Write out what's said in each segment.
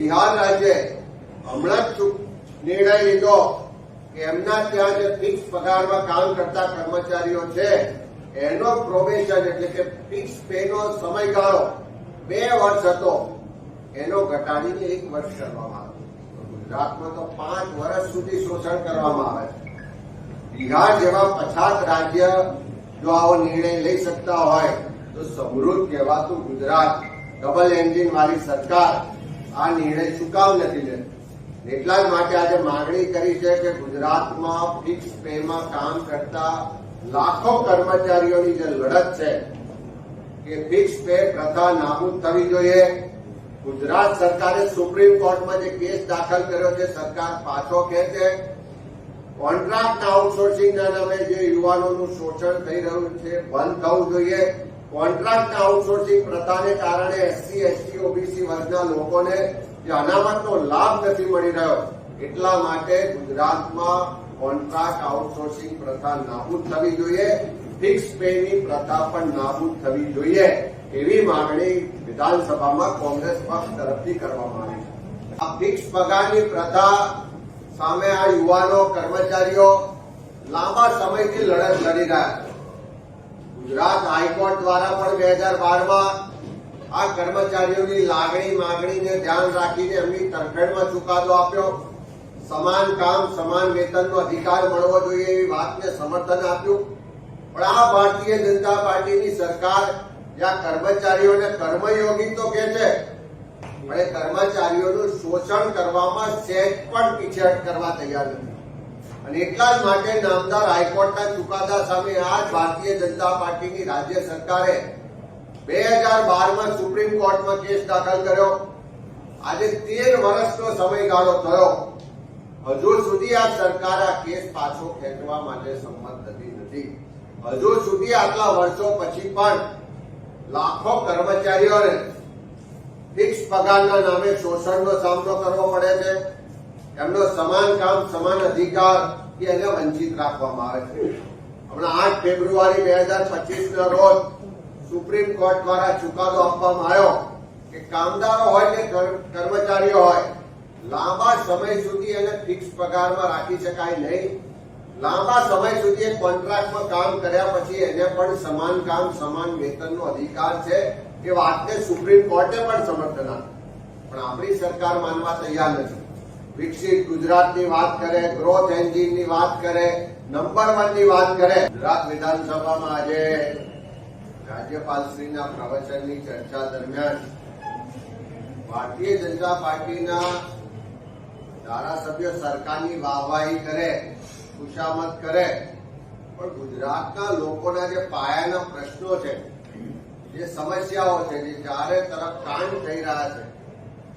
બિહાર રાજ્ય હમણાં જ નિર્ણય લીધો કે એમના ત્યાં જે ફિક્સ પગારમાં કામ કરતા કર્મચારીઓ છે, એનો પ્રોબેશન એટલે કે ફિક્સ પે નો સમયગાળો બે વર્ષ હતો. એનો ઘટાડીને એક વર્ષ કરવામાં આવ્યો ગુજરાતમાં તો પાંચ વર્ષ સુધી શોષણ કરવામાં આવે છે. બિહાર જેવા પછાત રાજ્ય જો આવો નિર્ણય લઈ શકતા હોય, તો સમૃદ્ધ કહેવાતું ગુજરાત ડબલ એન્જિન વાળી સરકાર આ નિર્ણય શું નથી લેતો એટલા જ માટે આજે માંગણી કરી છે કે ગુજરાતમાં ફિક્સ પેમાં કામ કરતા લાખો કર્મચારીઓની જે લડત છે કે ફિક્સ પે પ્રથા નાબૂદ થવી જોઈએ. ગુજરાત સરકારે સુપ્રીમ કોર્ટમાં જે કેસ દાખલ કર્યો છે, સરકાર પાછો કહે છે કોન્ટ્રાક્ટ આઉટસોર્સિંગના નામે જે યુવાનોનું શોષણ થઈ રહ્યું છે, બંધ થવું જોઈએ. કોન્ટ્રાક્ટ આઉટસોર્સિંગ પ્રથાને કારણે એસસી, એસટી, ઓબીસી વર્ગના લોકોને જે અનામતનો લાભ નથી મળી રહ્યો, એટલા માટે ગુજરાતમાં કોન્ટ્રાક્ટ આઉટસોર્સિંગ પ્રથા નાબૂદ થવી જોઈએ, ફિક્સ પેની પ્રથા પણ નાબૂદ થવી જોઈએ, એવી માંગણી વિધાનસભામાં કોંગ્રેસ પક્ષ તરફથી કરવામાં આવી છે. આ ફિક્સ પગારની પ્રથા સામે આ યુવાનો કર્મચારીઓ લાંબા સમયથી લડત લડી રહ્યા છે. ગુજરાત હાઈકોર્ટ દ્વારા પણ બે હજાર બારમાં આ કર્મચારીઓની લાગણી માગણીને ધ્યાન રાખીને એમની તરફેણમાં ચુકાદો આપ્યો. સમાન કામ, સમાન વેતનનો અધિકાર મળવો જોઈએ એવી વાતને સમર્થન આપ્યું. પણ આ ભારતીય જનતા પાર્ટીની સરકાર જ્યાં કર્મચારીઓને કર્મયોગી તો કે છે, પણ એ કર્મચારીઓનું શોષણ કરવામાં સેટ પણ પીછેહટ કરવા તૈયાર નથી. અને એટલા જ માટે નામદાર હાઈકોર્ટના ચુકાદા સામે આ ભારતીય જનતા પાર્ટીની રાજ્ય સરકારે બે હજાર બારમાં સુપ્રીમ કોર્ટમાં કેસ દાખલ કર્યો. આજે તેર વર્ષનો સમયગાળો થયો. હજુ સુધી આ સરકાર આ કેસ પાછો ખેંચવા માટે સંમત થતી નથી. હજુ સુધી આટલા વર્ષો પછી પણ લાખો કર્મચારીઓને ફિક્સ પગારના નામે શોષણનો સામનો કરવો પડે છે. એમનો સમાન કામ, સમાન અધિકાર કે એને વંચિત રાખવામાં આવે છે. હમણાં આઠ ફેબ્રુઆરી બે હજાર પચીસ ના રોજ સુપ્રીમ કોર્ટ દ્વારા ચુકાદો આપવામાં આવ્યો કે કામદારો હોય કે કર્મચારીઓ હોય, લાંબા સમય સુધી એને ફિક્સ પગારમાં રાખી શકાય નહીં. લાંબા સમય સુધી એ કોન્ટ્રાક્ટમાં કામ કર્યા પછી એને પણ સમાન કામ, સમાન વેતનનો અધિકાર છે એ વાતને સુપ્રીમ કોર્ટે પણ સમર્થન આપ્યું. પણ આપણી સરકાર માનવા તૈયાર નથી. વિકસિત ગુજરાતની વાત કરે ગ્રોથ એન્જિનની વાત કરે નંબર વનની વાત કરે. ગુજરાત વિધાનસભામાં આજે રાજ્યપાલશ્રીના પ્રવચનની ચર્ચા દરમિયાન ભારતીય જનતા પાર્ટીના ધારાસભ્યો સરકારની વાહવાહી કરે, ખુશામત કરે. પણ ગુજરાતના લોકોના જે પાયાના પ્રશ્નો છે, જે સમસ્યાઓ છે, જે ચારે તરફ કાંડ થઈ રહ્યા છે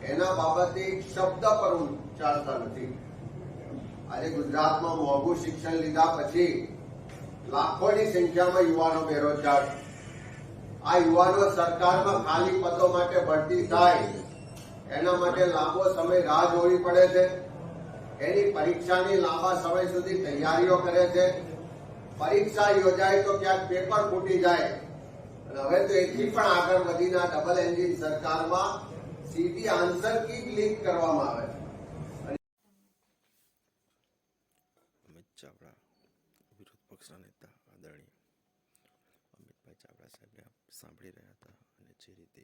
એના બાબતે શબ્દ પર ઉચ્ચારતા નથી. આજે ગુજરાતમાં મોંઘું શિક્ષણ લીધા પછી લાખોની સંખ્યામાં યુવાનો બેરોજગાર. આ યુવાનો સરકારમાં ખાલી પદો માટે ભરતી થાય, એના માટે લાંબો સમય રાહ જોવી પડે છે. એની પરીક્ષાની લાંબા સમય સુધી તૈયારીઓ કરે છે. પરીક્ષા યોજાય તો ક્યાંક પેપર ફૂટી જાય. અને હવે તો એથી પણ આગળ વધીને ડબલ એન્જિન સરકારમાં સીધી આન્સર કી લીક કરવામાં આવે. છે અમિત ચાવડા, વિરોધ પક્ષના નેતા, આદરણીય. અમિતભાઈ ચાવડા સાહેબને સાંભળી રહ્યા હતા અને જે રીતે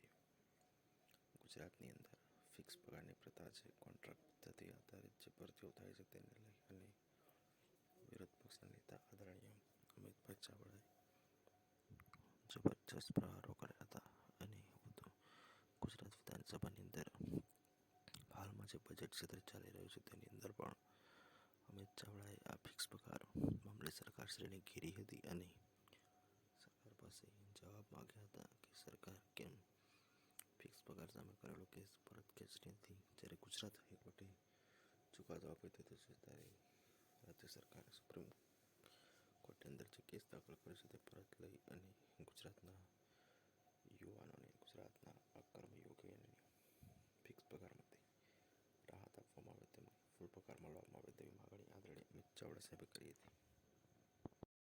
ગુજરાતની અંદર ફિક્સ પગારની પ્રથા છે કોન્ટ્રાક્ટ પદ્ધતિ આધારિત જે ભરતીઓ થાય છે, તેને લઈ અને વિરોધ પક્ષના નેતા, આદરણીય અમિતભાઈ ચાવડાએ જબરજસ્ત પ્રહારો કર્યા હતા. વિધાનસભાની અંદર. હાલમાં જે બજેટ ક્ષેત્ર ચાલી રહ્યું છે તેની અંદર પણ અમિત ચાવડાએ આ ફિક્સ પગાર મામલે સરકારશ્રીને ઘેરી હતી અને સરકાર પાસે જવાબ માગ્યા હતા કે સરકાર કેમ ફિક્સ પગાર સામે કરેલો કેસ પરત ખેંચતી નથી જ્યારે ગુજરાત હાઈકોર્ટે ચુકાદો આપી દીધો છે ત્યારે રાજ્ય સરકારે સુપ્રીમ કોર્ટની અંદર જે કેસ દાખલ કર્યો છે તે પરત લઈ અને ગુજરાતના યુવાનોને ગુજરાતના આ આપવામાં આવે તેવી માગણી આદરણીય અમિત ચાવડા સાહેબે કરી